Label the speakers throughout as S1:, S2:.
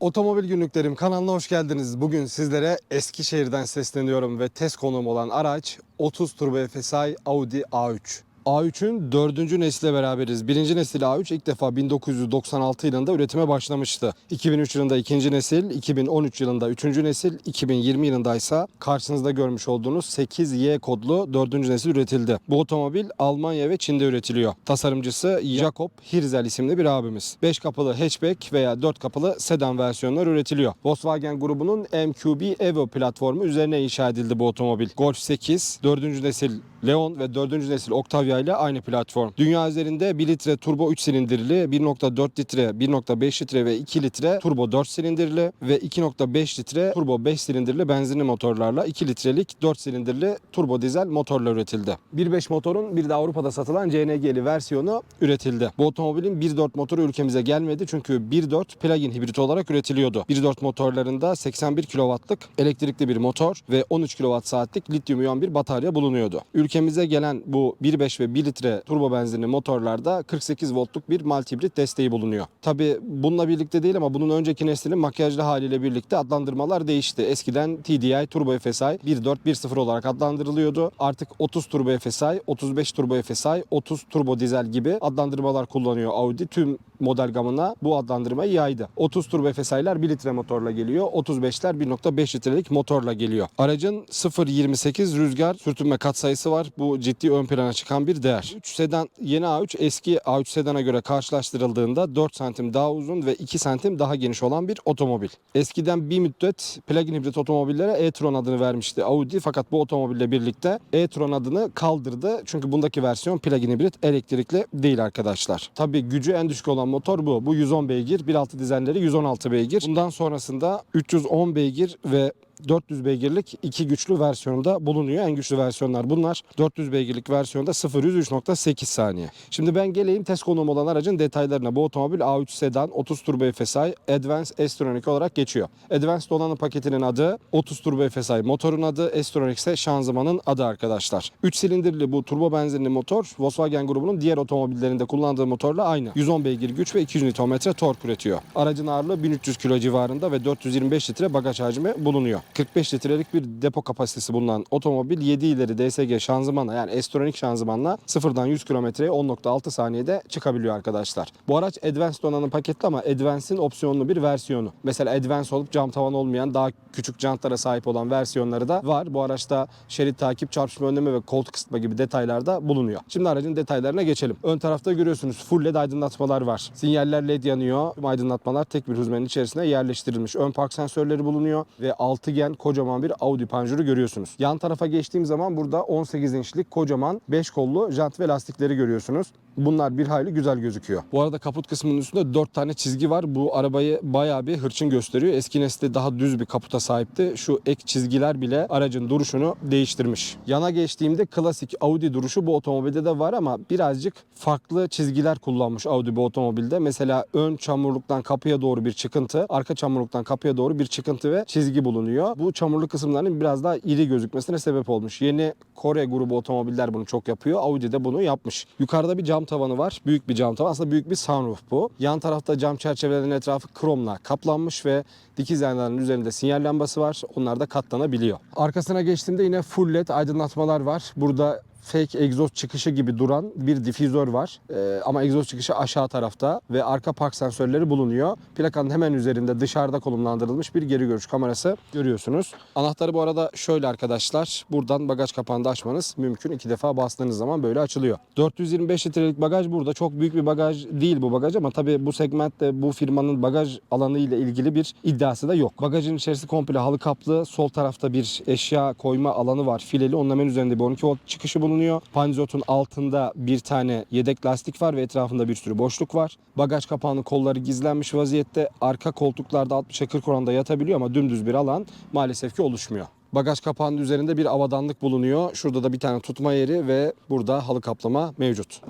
S1: Otomobil Günlüklerim kanalına hoş geldiniz. Bugün sizlere Eskişehir'den sesleniyorum ve test konuğum olan araç 30 Turbo FSI Audi A3. A3'ün dördüncü nesile beraberiz. Birinci nesil A3 ilk defa 1996 yılında üretime başlamıştı. 2003 yılında ikinci nesil, 2013 yılında üçüncü nesil, 2020 yılında ise karşınızda görmüş olduğunuz 8Y kodlu dördüncü nesil üretildi. Bu otomobil Almanya ve Çin'de üretiliyor. Tasarımcısı Jakob Hirzel isimli bir abimiz. 5 kapılı hatchback veya 4 kapılı sedan versiyonlar üretiliyor. Volkswagen grubunun MQB Evo platformu üzerine inşa edildi bu otomobil. Golf 8, 4. nesil Leon ve 4. nesil Octavia ile aynı platform. Dünya üzerinde 1 litre turbo 3 silindirli, 1.4 litre, 1.5 litre ve 2 litre turbo 4 silindirli ve 2.5 litre turbo 5 silindirli benzinli motorlarla 2 litrelik 4 silindirli turbo dizel motorla üretildi. 1.5 motorun bir de Avrupa'da satılan CNG'li versiyonu üretildi. Bu otomobilin 1.4 motoru ülkemize gelmedi çünkü 1.4 plug-in hibrit olarak üretiliyordu. 1.4 motorlarında 81 kW'lık elektrikli bir motor ve 13 kWh lityum iyon bir batarya bulunuyordu. Ülkemize gelen bu 1.5 ve 1 litre turbo benzinli motorlarda 48 voltluk bir multibrit desteği bulunuyor. Tabi bununla birlikte değil ama bunun önceki neslinin makyajlı haliyle birlikte adlandırmalar değişti. Eskiden TDI Turbo FSI 1.4 1.0 olarak adlandırılıyordu. Artık 30 Turbo FSI, 35 Turbo FSI, 30 Turbo Dizel gibi adlandırmalar kullanıyor Audi. Tüm model gamına bu adlandırmayı yaydı. 30 turbo FSI'ler 1 litre motorla geliyor. 35'ler 1.5 litrelik motorla geliyor. Aracın 0.28 rüzgar sürtünme katsayısı var. Bu ciddi ön plana çıkan bir değer. 3 sedan yeni A3 eski A3 sedana göre karşılaştırıldığında 4 santim daha uzun ve 2 santim daha geniş olan bir otomobil. Eskiden bir müddet plug-in hibrit otomobillere e-tron adını vermişti Audi fakat bu otomobille birlikte e-tron adını kaldırdı. Çünkü bundaki versiyon plug-in hibrit elektrikli değil arkadaşlar. Tabii gücü en düşük olan motor bu. Bu 110 beygir. 1.6 dizelleri 116 beygir. Bundan sonrasında 310 beygir ve 400 beygirlik iki güçlü versiyonda bulunuyor. En güçlü versiyonlar bunlar. 400 beygirlik versiyonda 0-100 saniye. Şimdi ben geleyim test konuğum olan aracın detaylarına. Bu otomobil A3 sedan 30 turbo FSI Advanced S-Tronic olarak geçiyor. Advanced olanın paketinin adı 30 turbo FSI motorun adı S-Tronic ise şanzımanın adı arkadaşlar. 3 silindirli bu turbo benzinli motor Volkswagen grubunun diğer otomobillerinde kullandığı motorla aynı. 110 beygir güç ve 200 Nm tork üretiyor. Aracın ağırlığı 1300 kilo civarında ve 425 litre bagaj hacmi bulunuyor. 45 litrelik bir depo kapasitesi bulunan otomobil 7 ileri DSG şanzımanla yani S-Tronic şanzımanla sıfırdan 100 kilometreye 10.6 saniyede çıkabiliyor arkadaşlar. Bu araç Advanced donanım paketli ama Advance'in opsiyonlu bir versiyonu. Mesela Advance olup cam tavan olmayan daha küçük jantlara sahip olan versiyonları da var. Bu araçta şerit takip, çarpışma önleme ve koltuk ısıtma gibi detaylar da bulunuyor. Şimdi aracın detaylarına geçelim. Ön tarafta görüyorsunuz full led aydınlatmalar var. Sinyaller led yanıyor. Aydınlatmalar tek bir hüzmenin içerisine yerleştirilmiş. Ön park sensörleri bulunuyor ve altıgen kocaman bir Audi panjuru görüyorsunuz. Yan tarafa geçtiğim zaman burada 18 inçlik kocaman 5 kollu jant ve lastikleri görüyorsunuz. Bunlar bir hayli güzel gözüküyor. Bu arada kaput kısmının üstünde 4 tane çizgi var. Bu arabayı bayağı bir hırçın gösteriyor. Eski nesilde daha düz bir kaputa sahipti. Şu ek çizgiler bile aracın duruşunu değiştirmiş. Yana geçtiğimde klasik Audi duruşu bu otomobilde de var ama birazcık farklı çizgiler kullanmış Audi bu otomobilde. Mesela ön çamurluktan kapıya doğru bir çıkıntı, arka çamurluktan kapıya doğru bir çıkıntı ve çizgi bulunuyor. Bu çamurlu kısımların biraz daha iri gözükmesine sebep olmuş. Yeni Kore grubu otomobiller bunu çok yapıyor. Audi de bunu yapmış. Yukarıda bir cam tavanı var. Büyük bir cam tavan. Aslında büyük bir sunroof bu. Yan tarafta cam çerçevelerin etrafı kromla kaplanmış ve dikiz aynaların üzerinde sinyal lambası var. Onlar da katlanabiliyor. Arkasına geçtiğimde yine full led aydınlatmalar var. Burada fake egzoz çıkışı gibi duran bir difüzör var. Ee, ama egzoz çıkışı aşağı tarafta ve arka park sensörleri bulunuyor. Plakanın hemen üzerinde dışarıda konumlandırılmış bir geri görüş kamerası görüyorsunuz. Anahtarı bu arada şöyle arkadaşlar. Buradan bagaj kapağını açmanız mümkün. İki defa bastığınız zaman böyle açılıyor. 425 litrelik bagaj burada. Çok büyük bir bagaj değil bu bagaj ama tabii bu segmentte bu firmanın bagaj alanı ile ilgili bir iddiası da yok. Bagajın içerisi komple halı kaplı. Sol tarafta bir eşya koyma alanı var. Fileli. Onun hemen üzerinde bir 12 volt çıkışı bulunuyor. Panzotun altında bir tane yedek lastik var ve etrafında bir sürü boşluk var. Bagaj kapağının kolları gizlenmiş vaziyette. Arka koltuklarda 60'a 40 oranda yatabiliyor ama dümdüz bir alan maalesef ki oluşmuyor. Bagaj kapağının üzerinde bir avadanlık bulunuyor. Şurada da bir tane tutma yeri ve burada halı kaplama mevcut.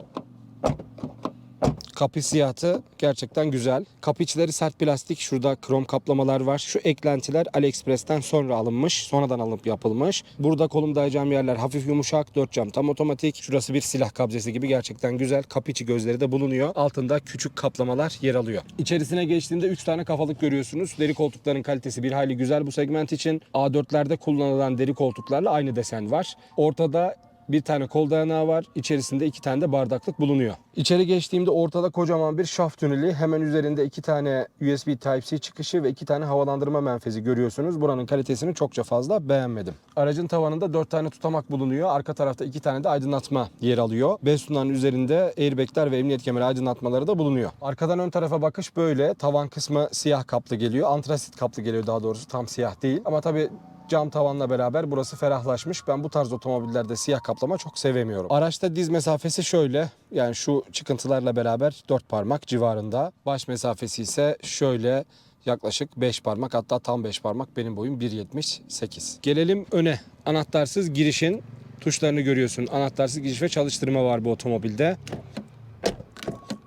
S1: Kapı siyahı gerçekten güzel. Kapı içleri sert plastik. Şurada krom kaplamalar var. Şu eklentiler AliExpress'ten sonra alınmış. Sonradan alınıp yapılmış. Burada kolum dayayacağım yerler hafif yumuşak. Dört cam tam otomatik. Şurası bir silah kabzesi gibi gerçekten güzel. Kapı içi gözleri de bulunuyor. Altında küçük kaplamalar yer alıyor. İçerisine geçtiğimde 3 tane kafalık görüyorsunuz. Deri koltukların kalitesi bir hayli güzel bu segment için. A4'lerde kullanılan deri koltuklarla aynı desen var. Ortada bir tane kol dayanağı var. İçerisinde iki tane de bardaklık bulunuyor. İçeri geçtiğimde ortada kocaman bir şaft tüneli. Hemen üzerinde iki tane USB Type-C çıkışı ve iki tane havalandırma menfezi görüyorsunuz. Buranın kalitesini çokça fazla beğenmedim. Aracın tavanında dört tane tutamak bulunuyor. Arka tarafta iki tane de aydınlatma yer alıyor. Bestunların üzerinde airbagler ve emniyet kemeri aydınlatmaları da bulunuyor. Arkadan ön tarafa bakış böyle. Tavan kısmı siyah kaplı geliyor. Antrasit kaplı geliyor daha doğrusu. Tam siyah değil. Ama tabii Cam tavanla beraber burası ferahlaşmış. Ben bu tarz otomobillerde siyah kaplama çok sevemiyorum. Araçta diz mesafesi şöyle. Yani şu çıkıntılarla beraber 4 parmak civarında. Baş mesafesi ise şöyle yaklaşık 5 parmak hatta tam 5 parmak. Benim boyum 1.78. Gelelim öne. Anahtarsız girişin tuşlarını görüyorsun. Anahtarsız giriş ve çalıştırma var bu otomobilde.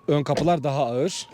S1: Ön kapılar daha ağır.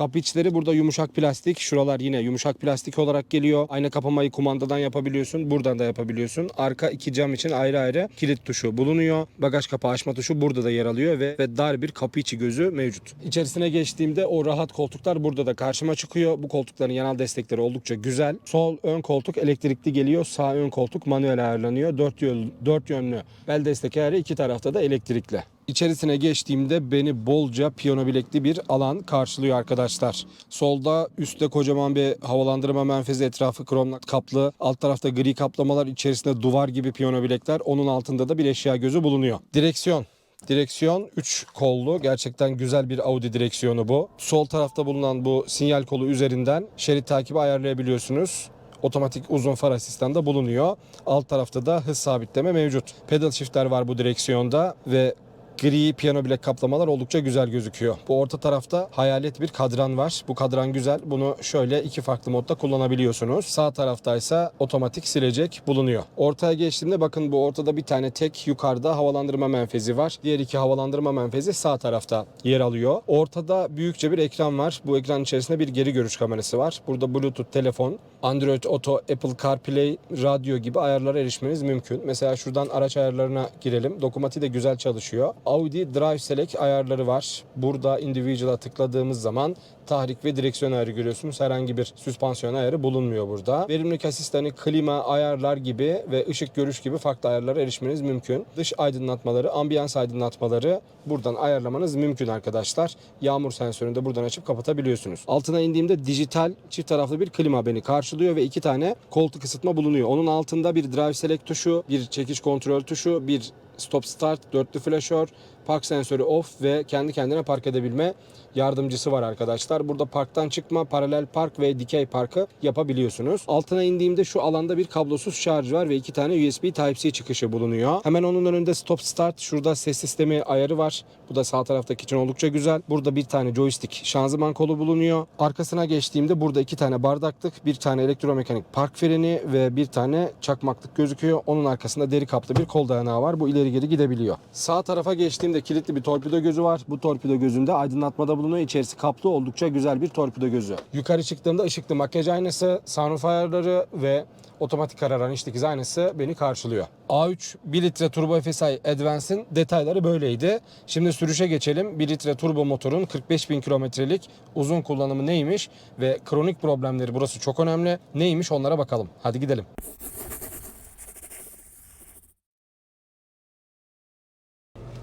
S1: Kapı içleri burada yumuşak plastik. Şuralar yine yumuşak plastik olarak geliyor. Ayna kapamayı kumandadan yapabiliyorsun. Buradan da yapabiliyorsun. Arka iki cam için ayrı ayrı kilit tuşu bulunuyor. Bagaj kapağı açma tuşu burada da yer alıyor ve, ve dar bir kapı içi gözü mevcut. İçerisine geçtiğimde o rahat koltuklar burada da karşıma çıkıyor. Bu koltukların yanal destekleri oldukça güzel. Sol ön koltuk elektrikli geliyor. Sağ ön koltuk manuel ayarlanıyor. Dört, yön, dört yönlü bel destek ayarı iki tarafta da elektrikli. İçerisine geçtiğimde beni bolca piyano bilekli bir alan karşılıyor arkadaşlar. Solda üstte kocaman bir havalandırma menfezi etrafı kromla kaplı. Alt tarafta gri kaplamalar içerisinde duvar gibi piyano bilekler. Onun altında da bir eşya gözü bulunuyor. Direksiyon. Direksiyon 3 kollu. Gerçekten güzel bir Audi direksiyonu bu. Sol tarafta bulunan bu sinyal kolu üzerinden şerit takibi ayarlayabiliyorsunuz. Otomatik uzun far asistanı da bulunuyor. Alt tarafta da hız sabitleme mevcut. Pedal shiftler var bu direksiyonda ve gri piyano bilek kaplamalar oldukça güzel gözüküyor. Bu orta tarafta hayalet bir kadran var. Bu kadran güzel. Bunu şöyle iki farklı modda kullanabiliyorsunuz. Sağ taraftaysa otomatik silecek bulunuyor. Ortaya geçtiğimde bakın bu ortada bir tane tek yukarıda havalandırma menfezi var. Diğer iki havalandırma menfezi sağ tarafta yer alıyor. Ortada büyükçe bir ekran var. Bu ekran içerisinde bir geri görüş kamerası var. Burada Bluetooth telefon, Android Auto, Apple CarPlay, radyo gibi ayarlara erişmeniz mümkün. Mesela şuradan araç ayarlarına girelim. Dokumati de güzel çalışıyor. Audi Drive Select ayarları var. Burada Individual'a tıkladığımız zaman tahrik ve direksiyon ayarı görüyorsunuz. Herhangi bir süspansiyon ayarı bulunmuyor burada. Verimlilik asistanı, klima, ayarlar gibi ve ışık görüş gibi farklı ayarlara erişmeniz mümkün. Dış aydınlatmaları, ambiyans aydınlatmaları buradan ayarlamanız mümkün arkadaşlar. Yağmur sensörünü de buradan açıp kapatabiliyorsunuz. Altına indiğimde dijital çift taraflı bir klima beni karşılıyor ve iki tane koltuk ısıtma bulunuyor. Onun altında bir drive select tuşu, bir çekiş kontrol tuşu, bir stop start, dörtlü flaşör, park sensörü off ve kendi kendine park edebilme yardımcısı var arkadaşlar. Burada parktan çıkma, paralel park ve dikey parkı yapabiliyorsunuz. Altına indiğimde şu alanda bir kablosuz şarj var ve iki tane USB Type-C çıkışı bulunuyor. Hemen onun önünde stop start, şurada ses sistemi ayarı var. Bu da sağ taraftaki için oldukça güzel. Burada bir tane joystick şanzıman kolu bulunuyor. Arkasına geçtiğimde burada iki tane bardaklık, bir tane elektromekanik park freni ve bir tane çakmaklık gözüküyor. Onun arkasında deri kaplı bir kol dayanağı var. Bu ileri geri gidebiliyor. Sağ tarafa geçtiğimde kilitli bir torpido gözü var. Bu torpido gözünde aydınlatmada bulunuyor. İçerisi kaplı oldukça güzel bir torpido gözü. Yukarı çıktığımda ışıklı makyaj aynası, sunroof ayarları ve otomatik kararan iç dikiz aynası beni karşılıyor. A3 1 litre turbo FSI Advance'in detayları böyleydi. Şimdi sürüşe geçelim. 1 litre turbo motorun 45 bin kilometrelik uzun kullanımı neymiş ve kronik problemleri burası çok önemli. Neymiş onlara bakalım. Hadi gidelim.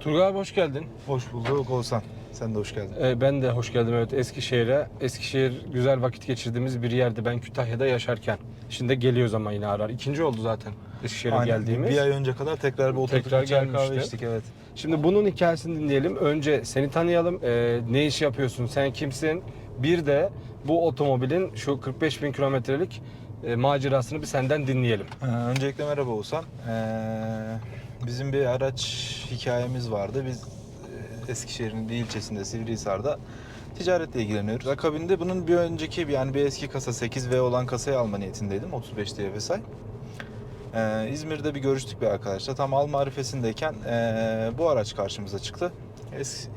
S1: Turgay abi hoş geldin.
S2: Hoş bulduk Oğuzhan. Sen de hoş geldin.
S1: Ee, ben de hoş geldim evet Eskişehir'e. Eskişehir güzel vakit geçirdiğimiz bir yerdi. Ben Kütahya'da yaşarken. Şimdi geliyor zaman yine arar. İkinci oldu zaten Eskişehir'e
S2: Aynen.
S1: geldiğimiz.
S2: Bir ay önce kadar tekrar bir oturduk.
S1: Tekrar
S2: çay kahve içtik evet.
S1: Şimdi bunun hikayesini dinleyelim. Önce seni tanıyalım. Ee, ne iş yapıyorsun? Sen kimsin? Bir de bu otomobilin şu 45 bin kilometrelik e, macerasını bir senden dinleyelim.
S2: Ee, öncelikle merhaba Oğuzhan. Ee, bizim bir araç hikayemiz vardı. Biz e, Eskişehir'in bir ilçesinde Sivrihisar'da ticaretle ilgileniyoruz. Akabinde bunun bir önceki yani bir eski kasa 8V olan kasayı alma niyetindeydim. 35 DFSI. Ee, İzmir'de bir görüştük bir arkadaşla. Tam al marifesindeyken ee, bu araç karşımıza çıktı.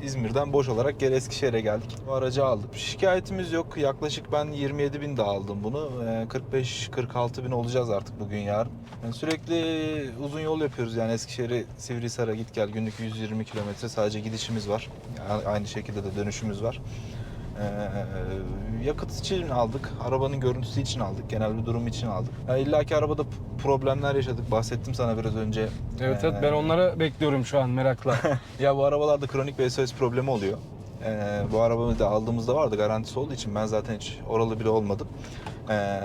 S2: İzmir'den boş olarak geri Eskişehir'e geldik. Bu aracı aldık. Şikayetimiz yok. Yaklaşık ben 27 bin de aldım bunu. Ee, 45-46 bin olacağız artık bugün yarın. Yani sürekli uzun yol yapıyoruz yani Eskişehir'e Sivrihisar'a git gel günlük 120 kilometre sadece gidişimiz var. Yani aynı şekilde de dönüşümüz var. Ee, yakıt için aldık, arabanın görüntüsü için aldık, genel bir durum için aldık. Yani İlla ki arabada problemler yaşadık. Bahsettim sana biraz önce.
S1: Evet evet
S2: Ee,
S1: ben onları bekliyorum şu an merakla.
S2: ya bu arabalarda kronik bir SOS problemi oluyor. Ee, bu arabamı da aldığımızda vardı garantisi olduğu için ben zaten hiç oralı bile olmadım. Ee,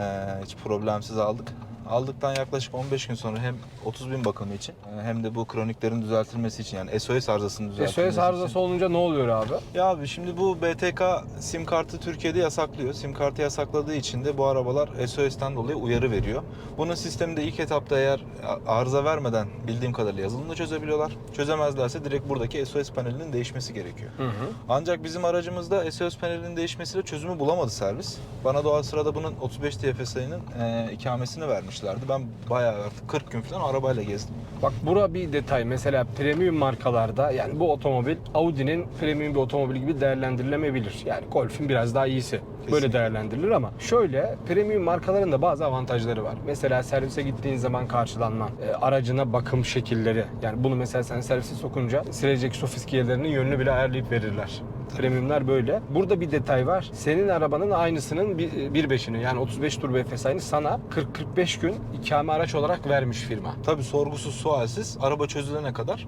S2: hiç problemsiz aldık. Aldıktan yaklaşık 15 gün sonra hem 30 bin bakımı için e, hem de bu kroniklerin düzeltilmesi için yani SOS arızasının düzeltilmesi
S1: SOS arızası
S2: için.
S1: olunca ne oluyor abi?
S2: Ya abi şimdi bu BTK sim kartı Türkiye'de yasaklıyor. Sim kartı yasakladığı için de bu arabalar SOS'ten dolayı uyarı veriyor. Bunun sisteminde ilk etapta eğer arıza vermeden bildiğim kadarıyla yazılımla çözebiliyorlar. Çözemezlerse direkt buradaki SOS panelinin değişmesi gerekiyor.
S1: Hı hı.
S2: Ancak bizim aracımızda SOS panelinin değişmesiyle çözümü bulamadı servis. Bana da o sırada bunun 35 TFSI'nin e, ikamesini vermişlerdi. Ben bayağı artık 40 gün falan arabayla gezdim.
S1: Bak bura bir detay. Mesela premium markalarda yani bu otomobil Audi'nin premium bir otomobil gibi değerlendirilemeyebilir. Yani Golf'ün biraz daha iyisi. Böyle
S2: Kesinlikle.
S1: değerlendirilir ama şöyle premium markaların da bazı avantajları var. Mesela servise gittiğin zaman karşılanma, e, aracına bakım şekilleri. Yani bunu mesela sen servise sokunca silecek su fiskiyelerinin yönünü bile ayarlayıp verirler. Premiumlar böyle. Burada bir detay var. Senin arabanın aynısının bir- 1.5'ini yani 35 turbo FSI'ni sana 40-45 gün ikame araç olarak vermiş firma.
S2: Tabii sorgusuz sualsiz araba çözülene kadar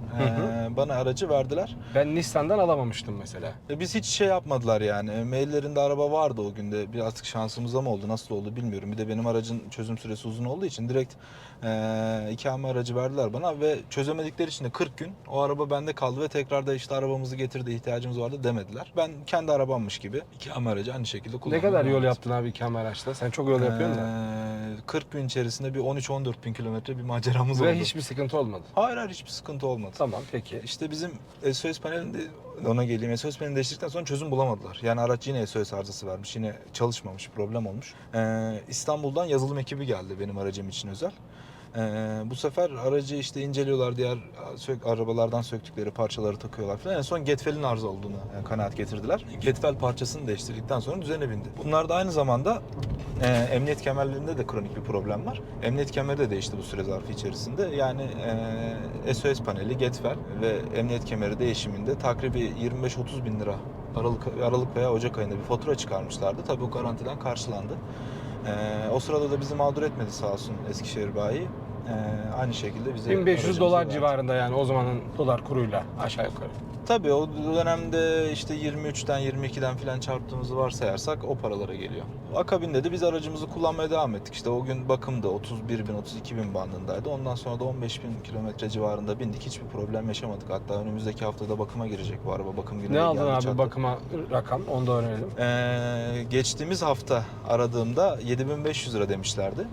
S2: e, bana aracı verdiler.
S1: Ben Nissan'dan alamamıştım mesela.
S2: E, Biz hiç şey yapmadılar yani. E, Maillerinde araba vardı o günde. Birazcık şansımıza mı oldu, nasıl oldu bilmiyorum. Bir de benim aracın çözüm süresi uzun olduğu için direkt e, ikame aracı verdiler bana ve çözemedikleri için de 40 gün o araba bende kaldı ve tekrar da işte arabamızı getirdi, ihtiyacımız vardı demediler. Ben kendi arabammış gibi ikame aracı aynı şekilde
S1: Ne
S2: kullandım.
S1: kadar yol yaptın abi ikame araçla? Sen çok yol yapıyorsun da.
S2: E, 40 gün içerisinde bir 13-14 bin kilometre bir maceramız
S1: Ve
S2: oldu.
S1: hiçbir sıkıntı olmadı.
S2: Hayır hayır hiçbir sıkıntı olmadı.
S1: Tamam peki.
S2: İşte bizim SOS panelinde ona geleyim. SOS panelini değiştirdikten sonra çözüm bulamadılar. Yani araç yine SOS arızası vermiş. Yine çalışmamış, problem olmuş. Ee, İstanbul'dan yazılım ekibi geldi benim aracım için özel. Ee, bu sefer aracı işte inceliyorlar, diğer sök, arabalardan söktükleri parçaları takıyorlar falan. En son Getfel'in arıza olduğunu e, kanaat getirdiler. Getfel parçasını değiştirdikten sonra düzene bindi. Bunlar da aynı zamanda e, emniyet kemerlerinde de kronik bir problem var. Emniyet kemeri de değişti bu süre zarfı içerisinde. Yani e, SOS paneli, Getfel ve emniyet kemeri değişiminde takribi 25-30 bin lira Aralık, Aralık veya Ocak ayında bir fatura çıkarmışlardı. Tabii o garantiden karşılandı. E, o sırada da bizi mağdur etmedi sağ olsun Eskişehir bayi. E, aynı şekilde bize
S1: 1500
S2: aracımızı
S1: dolar
S2: verdi.
S1: civarında yani o zamanın dolar kuruyla aşağı yukarı.
S2: Tabii o dönemde işte 23'ten 22'den falan çarptığımızı varsayarsak o paralara geliyor. Akabinde de biz aracımızı kullanmaya devam ettik. İşte o gün bakımda 31 bin 32 bin bandındaydı. Ondan sonra da 15 bin kilometre civarında bindik. Hiçbir problem yaşamadık. Hatta önümüzdeki haftada bakıma girecek bu araba. Bakım günü
S1: Ne aldın abi
S2: çattı.
S1: bakıma rakam onu da öğrenelim.
S2: Ee, geçtiğimiz hafta aradığımda 7500 lira demişlerdi.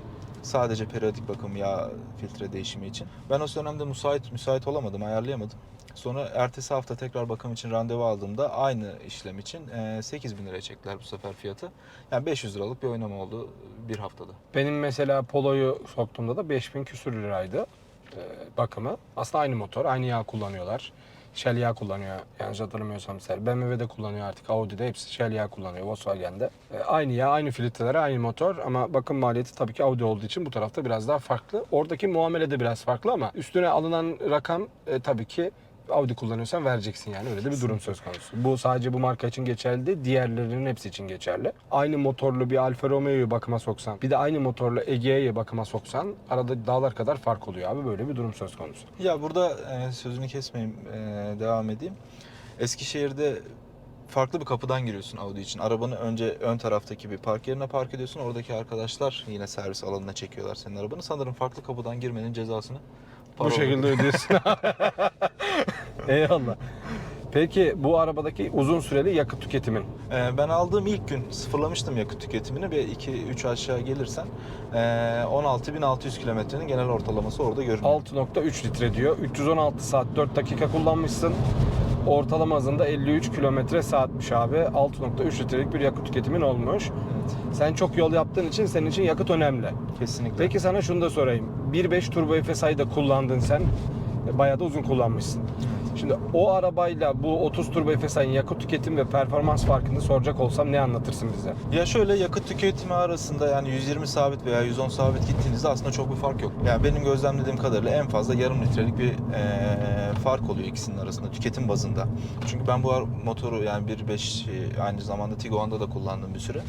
S2: Sadece periyodik bakım yağ filtre değişimi için. Ben o dönemde müsait müsait olamadım, ayarlayamadım. Sonra ertesi hafta tekrar bakım için randevu aldığımda aynı işlem için e, 8 bin liraya çektiler bu sefer fiyatı. Yani 500 liralık bir oynama oldu bir haftada.
S1: Benim mesela Polo'yu soktuğumda da 5000 küsür liraydı e, bakımı. Aslında aynı motor, aynı yağ kullanıyorlar. Shell yağ kullanıyor. Yanlış hatırlamıyorsam mesela. BMW'de kullanıyor artık. Audi'de hepsi Shell yağ kullanıyor. Volkswagen'de. E, aynı yağ, aynı filtreler, aynı motor ama bakım maliyeti tabii ki Audi olduğu için bu tarafta biraz daha farklı. Oradaki muamele de biraz farklı ama üstüne alınan rakam e, tabii ki Audi kullanıyorsan vereceksin yani öyle de bir durum söz konusu. Bu sadece bu marka için geçerli değil, diğerlerinin hepsi için geçerli. Aynı motorlu bir Alfa Romeo'yu bakıma soksan, bir de aynı motorlu Egea'yı bakıma soksan arada dağlar kadar fark oluyor abi böyle bir durum söz konusu.
S2: Ya burada e, sözünü kesmeyeyim, e, devam edeyim. Eskişehir'de farklı bir kapıdan giriyorsun Audi için. Arabanı önce ön taraftaki bir park yerine park ediyorsun. Oradaki arkadaşlar yine servis alanına çekiyorlar senin arabanı. Sanırım farklı kapıdan girmenin cezasını
S1: Bu şekilde ödüyorsun. Eyvallah. Peki bu arabadaki uzun süreli yakıt tüketimin
S2: Ee, ben aldığım ilk gün sıfırlamıştım yakıt tüketimini ve 2-3 aşağı gelirsen ee, 16.600 kilometrenin genel ortalaması orada görünüyor.
S1: 6.3 litre diyor. 316 saat 4 dakika kullanmışsın. Ortalama hızında 53 kilometre saatmiş abi. 6.3 litrelik bir yakıt tüketimin olmuş.
S2: Evet,
S1: Sen çok yol yaptığın için senin için yakıt önemli.
S2: kesinlikle.
S1: Peki sana şunu da sorayım. 1.5 turbo FSI'da kullandın sen. E, Bayağı da uzun kullanmışsın. Şimdi o arabayla bu 30 turbo FSI'nin yakıt tüketim ve performans farkını soracak olsam ne anlatırsın bize?
S2: Ya şöyle yakıt tüketimi arasında yani 120 sabit veya 110 sabit gittiğinizde aslında çok bir fark yok. Yani benim gözlemlediğim kadarıyla en fazla yarım litrelik bir eee, fark oluyor ikisinin arasında tüketim bazında. Çünkü ben bu motoru yani 1.5 e, aynı zamanda Tiguan'da da kullandım bir süre.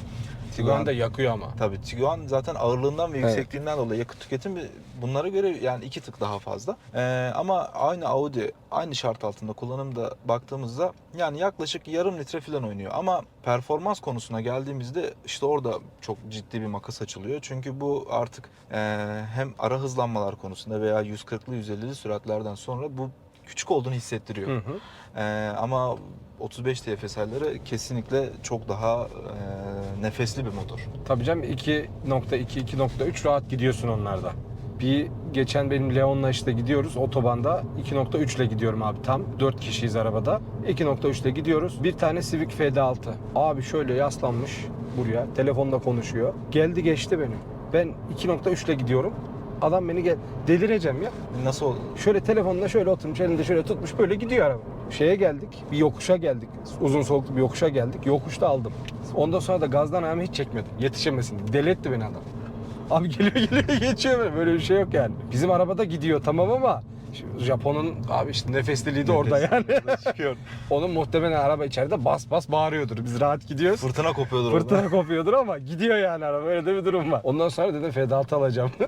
S1: Tiguan da yakıyor ama.
S2: Tabii Tiguan zaten ağırlığından ve
S1: Evet.
S2: yüksekliğinden dolayı yakıt tüketimi bunlara göre yani iki tık daha fazla. Ee, ama aynı Audi aynı şart altında kullanımda baktığımızda yani yaklaşık yarım litre falan oynuyor. Ama performans konusuna geldiğimizde işte orada çok ciddi bir makas açılıyor. Çünkü bu artık e, hem ara hızlanmalar konusunda veya 140'lı 150'li süratlerden sonra bu küçük olduğunu hissettiriyor.
S1: Hı hı.
S2: Ee, ama 35 TFS'lere kesinlikle çok daha e, nefesli bir motor.
S1: Tabii canım 2.2, 2.3 rahat gidiyorsun onlarda. Bir geçen benim Leon'la işte gidiyoruz otobanda 2.3 ile gidiyorum abi tam. 4 kişiyiz arabada. 2.3 ile gidiyoruz. Bir tane Civic FD6 abi şöyle yaslanmış buraya telefonda konuşuyor. Geldi geçti beni ben 2.3 ile gidiyorum. Adam beni gel delireceğim ya.
S2: Nasıl ol-
S1: Şöyle telefonla şöyle oturmuş elinde şöyle tutmuş böyle gidiyor araba. Şeye geldik bir yokuşa geldik. Uzun soluklu bir yokuşa geldik. Yokuşta aldım. Ondan sonra da gazdan ayağımı hiç çekmedim. Yetişemesin diye. Deli beni adam. Abi geliyor geliyor geçiyor böyle. Bir şey yok yani. Bizim arabada gidiyor tamam ama Japon'un abi işte nefesliliği de orada yani.
S2: çıkıyor.
S1: Onun muhtemelen araba içeride bas bas bağırıyordur. Biz rahat gidiyoruz.
S2: Fırtına kopuyordur orada.
S1: Fırtına kopuyordur ama gidiyor yani araba. Öyle de bir durum var. Ondan sonra dedim F6 alacağım.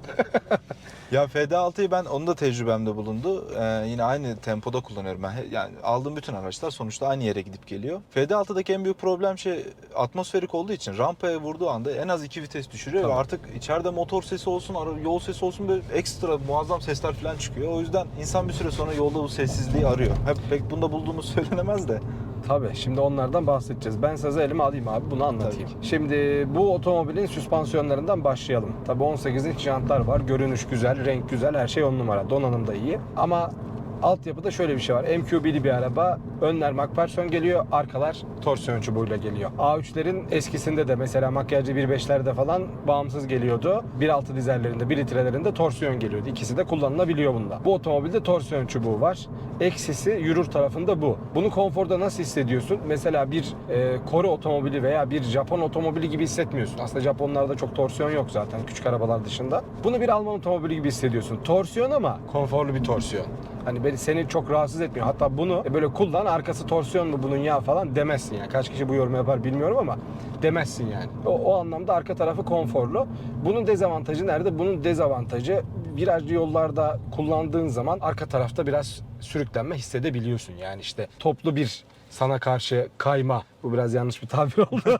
S2: Ya FD6'yı ben onun da tecrübemde bulundu. Ee, yine aynı tempoda kullanıyorum ben. Yani aldığım bütün araçlar sonuçta aynı yere gidip geliyor. FD6'daki en büyük problem şey atmosferik olduğu için rampaya vurduğu anda en az iki vites düşürüyor ve
S1: Tabii.
S2: artık içeride motor sesi olsun, yol sesi olsun böyle ekstra muazzam sesler falan çıkıyor. O yüzden insan bir süre sonra yolda bu sessizliği arıyor. Hep pek bunda bulduğumuz söylenemez de.
S1: Tabii şimdi onlardan bahsedeceğiz. Ben sazı elime alayım abi bunu anlatayım. Şimdi bu otomobilin süspansiyonlarından başlayalım. Tabii 18 inç jantlar var. Görünüş güzel, renk güzel, her şey on numara. Donanım da iyi. Ama altyapıda şöyle bir şey var. MQB'li bir araba. Önler MacPherson geliyor, arkalar torsiyon çubuğuyla geliyor. A3'lerin eskisinde de mesela makyajcı 1.5'lerde falan bağımsız geliyordu. 1.6 dizellerinde, 1 litrelerinde torsiyon geliyordu. İkisi de kullanılabiliyor bunda. Bu otomobilde torsiyon çubuğu var. Eksisi yürür tarafında bu. Bunu konforda nasıl hissediyorsun? Mesela bir e, Kore otomobili veya bir Japon otomobili gibi hissetmiyorsun. Aslında Japonlarda çok torsiyon yok zaten küçük arabalar dışında. Bunu bir Alman otomobili gibi hissediyorsun. Torsiyon ama konforlu bir torsiyon. Hani beni seni çok rahatsız etmiyor. Hatta bunu e, böyle kullan arkası torsiyon mu bunun ya falan demezsin yani. Kaç kişi bu yorumu yapar bilmiyorum ama demezsin yani. O, o anlamda arka tarafı konforlu. Bunun dezavantajı nerede? Bunun dezavantajı virajlı yollarda kullandığın zaman arka tarafta biraz sürüklenme hissedebiliyorsun. Yani işte toplu bir sana karşı kayma. Bu biraz yanlış bir tabir oldu.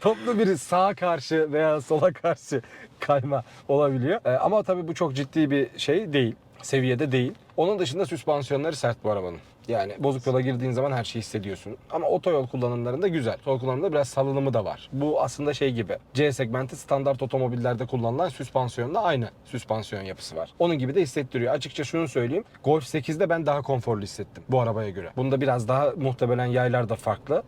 S1: toplu bir sağa karşı veya sola karşı kayma olabiliyor. Ee, ama tabii bu çok ciddi bir şey değil. Seviyede değil. Onun dışında süspansiyonları sert bu arabanın. Yani bozuk yola girdiğin zaman her şeyi hissediyorsun. Ama otoyol kullanımlarında güzel. Otoyol kullanımında biraz salınımı da var. Bu aslında şey gibi. C segmenti standart otomobillerde kullanılan süspansiyonla aynı süspansiyon yapısı var. Onun gibi de hissettiriyor. Açıkça şunu söyleyeyim. Golf 8'de ben daha konforlu hissettim bu arabaya göre. Bunda biraz daha muhtemelen yaylar da farklı.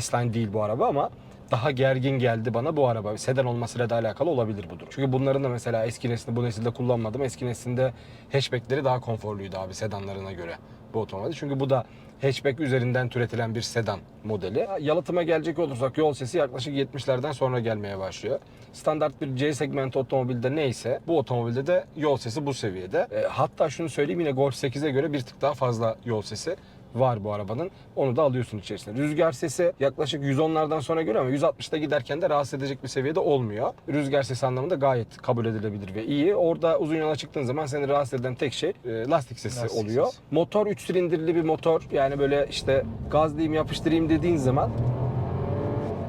S1: S-Line değil bu araba ama daha gergin geldi bana bu araba. Sedan olmasıyla da alakalı olabilir bu durum. Çünkü bunların da mesela eski neslinde bu nesilde kullanmadım. Eski neslinde hatchbackleri daha konforluydu abi sedanlarına göre bu otomobil. Çünkü bu da hatchback üzerinden türetilen bir sedan modeli. Yalıtıma gelecek olursak yol sesi yaklaşık 70'lerden sonra gelmeye başlıyor. Standart bir C segment otomobilde neyse bu otomobilde de yol sesi bu seviyede. E, hatta şunu söyleyeyim yine Golf 8'e göre bir tık daha fazla yol sesi var bu arabanın. Onu da alıyorsun içerisine. Rüzgar sesi yaklaşık 110'lardan sonra geliyor ama 160'da giderken de rahatsız edecek bir seviyede olmuyor. Rüzgar sesi anlamında gayet kabul edilebilir ve iyi. Orada uzun yola çıktığın zaman seni rahatsız eden tek şey e, lastik sesi
S2: Lastik
S1: oluyor.
S2: sesi.
S1: Motor 3 silindirli bir motor. Yani böyle işte gazlayayım yapıştırayım dediğin zaman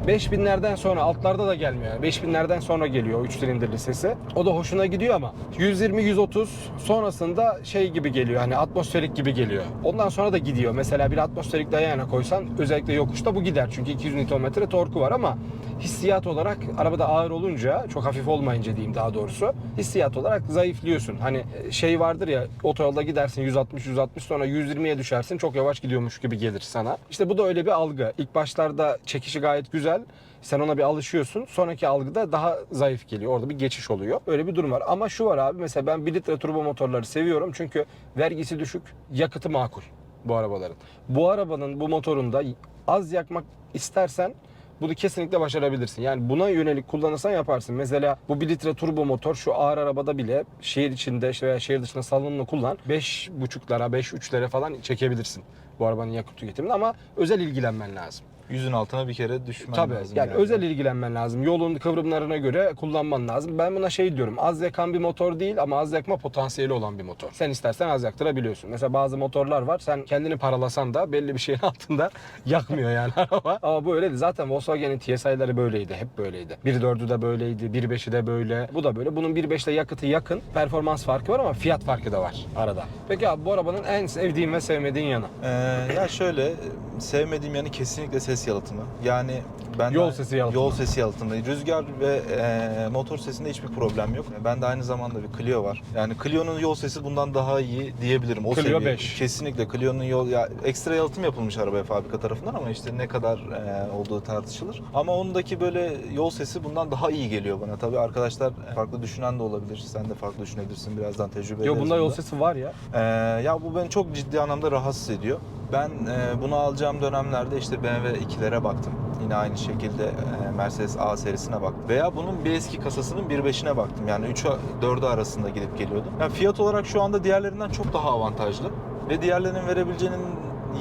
S1: 5000'lerden sonra altlarda da gelmiyor. Yani 5000'lerden sonra geliyor o 3 silindirli sesi. O da hoşuna gidiyor ama 120-130 sonrasında şey gibi geliyor. Hani atmosferik gibi geliyor. Ondan sonra da gidiyor. Mesela bir atmosferik dayana koysan özellikle yokuşta bu gider. Çünkü 200 Nm torku var ama hissiyat olarak arabada ağır olunca çok hafif olmayınca diyeyim daha doğrusu hissiyat olarak zayıflıyorsun. Hani şey vardır ya otoyolda gidersin 160 160 sonra 120'ye düşersin çok yavaş gidiyormuş gibi gelir sana. İşte bu da öyle bir algı. İlk başlarda çekişi gayet güzel. Sen ona bir alışıyorsun. Sonraki algıda daha zayıf geliyor. Orada bir geçiş oluyor. Öyle bir durum var. Ama şu var abi mesela ben 1 litre turbo motorları seviyorum. Çünkü vergisi düşük, yakıtı makul. bu arabaların. Bu arabanın bu motorunda az yakmak istersen bunu kesinlikle başarabilirsin. Yani buna yönelik kullanırsan yaparsın. Mesela bu 1 litre turbo motor şu ağır arabada bile şehir içinde veya şehir dışında salonunu kullan 5.5'lara 5.3'lere falan çekebilirsin bu arabanın yakıt tüketimini ama özel ilgilenmen lazım.
S2: Yüzün altına bir kere düşmen
S1: Tabii
S2: lazım.
S1: yani özel ilgilenmen lazım. Yolun kıvrımlarına göre kullanman lazım. Ben buna şey diyorum. Az yakan bir motor değil ama az yakma potansiyeli olan bir motor. Sen istersen az yaktırabiliyorsun. Mesela bazı motorlar var. Sen kendini paralasan da belli bir şeyin altında yakmıyor yani araba. Ama bu öyleydi. Zaten Volkswagen'in TSI'ları böyleydi. Hep böyleydi. 1.4'ü de böyleydi. 1.5'i de böyle. Bu da böyle. Bunun 1.5'te yakıtı yakın. Performans farkı var ama fiyat farkı da var arada. Peki abi bu arabanın en sevdiğin ve sevmediğin yanı?
S2: Ee, ya şöyle sevmediğim yanı kesinlikle ses yalıtımı. Yani ben
S1: Yol sesi yalıtımı.
S2: Yol sesi yalıtımı. Rüzgar ve e, motor sesinde hiçbir problem yok. Ben de aynı zamanda bir Clio var. Yani Clio'nun yol sesi bundan daha iyi diyebilirim. O
S1: Clio
S2: seviye.
S1: 5.
S2: Kesinlikle Clio'nun yol ya ekstra yalıtım yapılmış arabaya fabrika tarafından ama işte ne kadar e, olduğu tartışılır. Ama ondaki böyle yol sesi bundan daha iyi geliyor bana. Tabii arkadaşlar farklı düşünen de olabilir. Sen de farklı düşünebilirsin. Birazdan tecrübe
S1: Yo bunda yol sesi var ya.
S2: Ee, ya bu beni çok ciddi anlamda rahatsız ediyor. Ben e, bunu alacağım dönemlerde işte BMW 2'lere baktım. Yine aynı şekilde e, Mercedes A serisine baktım. Veya bunun bir eski kasasının 1.5'ine baktım. Yani 3'ü 4'ü arasında gidip geliyordum. Yani fiyat olarak şu anda diğerlerinden çok daha avantajlı. Ve diğerlerinin verebileceğinin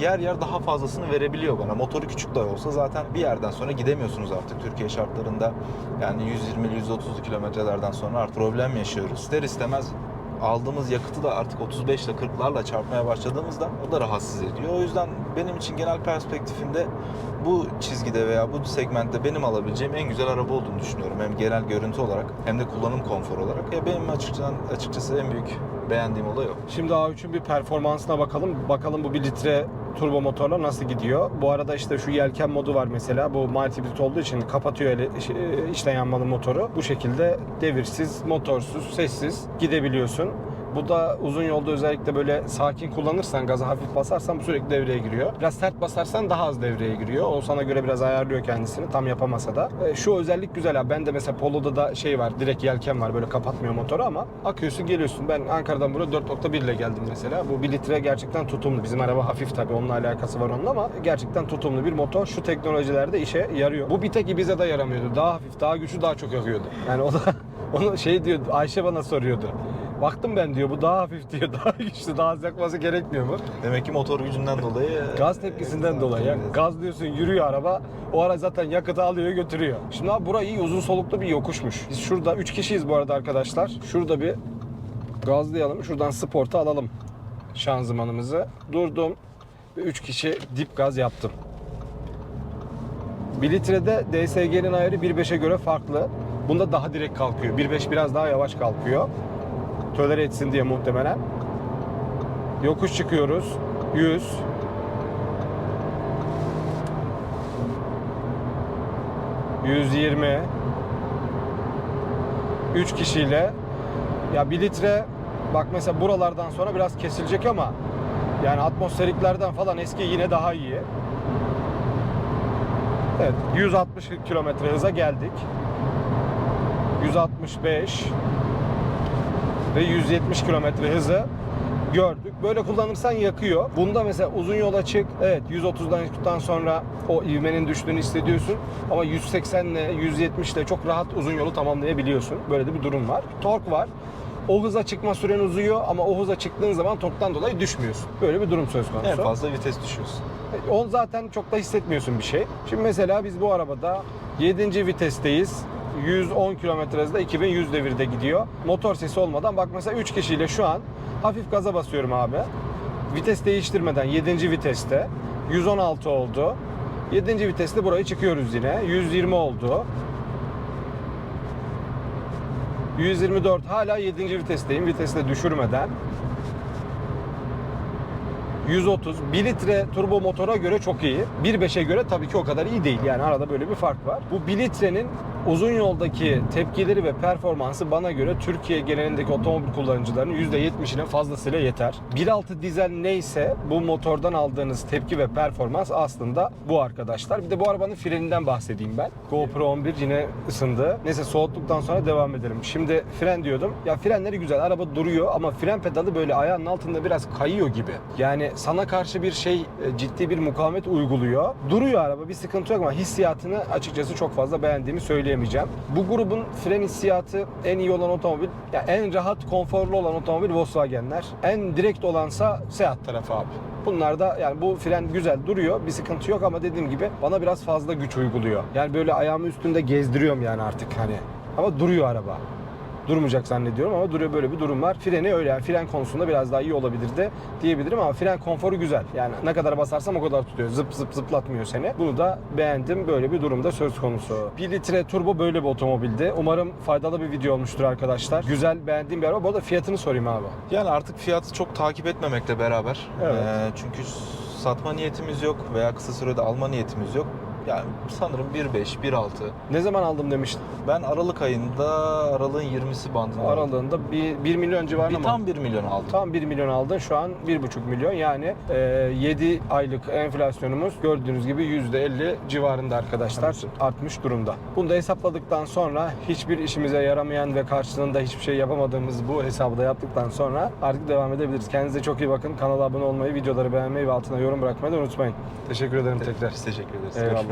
S2: yer yer daha fazlasını verebiliyor bana. Motoru küçük de olsa zaten bir yerden sonra gidemiyorsunuz artık Türkiye şartlarında. Yani 120-130 kilometrelerden sonra artık problem yaşıyoruz. İster istemez aldığımız yakıtı da artık 35 ile 40'larla çarpmaya başladığımızda o da rahatsız ediyor. O yüzden benim için genel perspektifinde bu çizgide veya bu segmentte benim alabileceğim en güzel araba olduğunu düşünüyorum. Hem genel görüntü olarak hem de kullanım konforu olarak. Ya benim açıkçası, açıkçası en büyük beğendiğim olay o.
S1: Şimdi A3'ün bir performansına bakalım. Bakalım bu 1 litre turbo motorla nasıl gidiyor. Bu arada işte şu yelken modu var mesela. Bu multibrit olduğu için kapatıyor ele, şey, içten yanmalı motoru. Bu şekilde devirsiz, motorsuz, sessiz gidebiliyorsun. Bu da uzun yolda özellikle böyle sakin kullanırsan, gaza hafif basarsan sürekli devreye giriyor. Biraz sert basarsan daha az devreye giriyor. O sana göre biraz ayarlıyor kendisini tam yapamasa da. E, Şu özellik güzel abi. Ben de mesela Polo'da da şey var, direkt yelken var böyle kapatmıyor motoru ama akıyorsun geliyorsun. Ben Ankara'dan buraya 4.1 ile geldim mesela. Bu 1 litre gerçekten tutumlu. Bizim araba hafif tabii onunla alakası var onun ama gerçekten tutumlu bir motor. Şu teknolojilerde işe yarıyor. Bu bir tek Ibiza'da yaramıyordu. Daha hafif, daha güçlü, daha çok yakıyordu. Yani o da onu şey diyor Ayşe bana soruyordu. Baktım ben diyor bu daha hafif diyor, daha güçlü, daha az yakması gerekmiyor mu?
S2: Demek ki motor gücünden dolayı...
S1: Gaz tepkisinden dolayı. ya. Gaz diyorsun yürüyor araba. O ara zaten yakıtı alıyor götürüyor. Şimdi abi burayı iyi uzun soluklu bir yokuşmuş. Biz şurada 3 kişiyiz bu arada arkadaşlar. Şurada bir gazlayalım. Şuradan sporta alalım şanzımanımızı. Durdum. 3 kişi dip gaz yaptım. 1 litrede DSG'nin ayarı 1.5'e göre farklı. Bunda daha direkt kalkıyor. 1.5 biraz daha yavaş kalkıyor. Tolere etsin diye muhtemelen. Yokuş çıkıyoruz. 100 120 3 kişiyle ya 1 litre bak mesela buralardan sonra biraz kesilecek ama yani atmosferiklerden falan eski yine daha iyi. Evet 160 kilometre hıza geldik. 165 ve 170 kilometre hızı gördük. Böyle kullanırsan yakıyor. Bunda mesela uzun yola çık. Evet 130'dan çıktıktan sonra o ivmenin düştüğünü hissediyorsun. Ama 180 ile 170 ile çok rahat uzun yolu tamamlayabiliyorsun. Böyle de bir durum var. Tork var. O hıza çıkma süren uzuyor ama o hıza çıktığın zaman torktan dolayı düşmüyorsun. Böyle bir durum söz konusu.
S2: En fazla vites düşüyorsun.
S1: On zaten çok da hissetmiyorsun bir şey. Şimdi mesela biz bu arabada 7. vitesteyiz. 110 km hızda 2100 devirde gidiyor. Motor sesi olmadan bak mesela 3 kişiyle şu an hafif gaza basıyorum abi. Vites değiştirmeden 7. viteste 116 oldu. 7. viteste burayı çıkıyoruz yine. 120 oldu. 124 hala 7. vitesteyim. Vitesi de düşürmeden. 130. 1 litre turbo motora göre çok iyi. 1.5'e göre tabii ki o kadar iyi değil. Yani arada böyle bir fark var. Bu 1 litrenin uzun yoldaki tepkileri ve performansı bana göre Türkiye genelindeki otomobil kullanıcılarının %70'ine fazlasıyla yeter. 1.6 dizel neyse bu motordan aldığınız tepki ve performans aslında bu arkadaşlar. Bir de bu arabanın freninden bahsedeyim ben. GoPro 11 yine ısındı. Neyse soğuttuktan sonra devam edelim. Şimdi fren diyordum. Ya frenleri güzel. Araba duruyor ama fren pedalı böyle ayağının altında biraz kayıyor gibi. Yani sana karşı bir şey e, ciddi bir mukavemet uyguluyor. Duruyor araba bir sıkıntı yok ama hissiyatını açıkçası çok fazla beğendiğimi söyleyemeyeceğim. Bu grubun fren hissiyatı en iyi olan otomobil, ya en rahat, konforlu olan otomobil Volkswagen'ler. En direkt olansa Seat tarafı abi. Bunlar da yani bu fren güzel duruyor. Bir sıkıntı yok ama dediğim gibi bana biraz fazla güç uyguluyor. Yani böyle ayağımı üstünde gezdiriyorum yani artık hani. Ama duruyor araba durmayacak zannediyorum ama duruyor böyle bir durum var. Freni öyle yani fren konusunda biraz daha iyi olabilirdi diyebilirim ama fren konforu güzel. Yani ne kadar basarsam o kadar tutuyor. Zıp zıp zıplatmıyor seni. Bunu da beğendim. Böyle bir durumda söz konusu. 1 litre turbo böyle bir otomobildi. Umarım faydalı bir video olmuştur arkadaşlar. Güzel beğendiğim bir araba. Bu arada fiyatını sorayım abi.
S2: Yani artık fiyatı çok takip etmemekle beraber.
S1: Evet.
S2: Ee, çünkü satma niyetimiz yok veya kısa sürede alma niyetimiz yok. Yani sanırım 1.5, 1.6.
S1: Ne zaman aldım demiştin?
S2: Ben Aralık ayında, Aralık'ın 20'si bandında. aldım.
S1: Aralığında bir 1 milyon civarında
S2: Bir
S1: mı?
S2: tam 1 milyon aldım.
S1: Tam 1 milyon aldın. Şu an 1,5 milyon. Yani e, 7 aylık enflasyonumuz gördüğünüz gibi %50 civarında arkadaşlar. Artmış durumda. Bunu da hesapladıktan sonra hiçbir işimize yaramayan ve karşılığında hiçbir şey yapamadığımız bu hesabı da yaptıktan sonra artık devam edebiliriz. Kendinize çok iyi bakın. Kanala abone olmayı, videoları beğenmeyi ve altına yorum bırakmayı da unutmayın. Teşekkür ederim tekrar.
S2: Biz teşekkür ederiz.
S1: Eyvallah.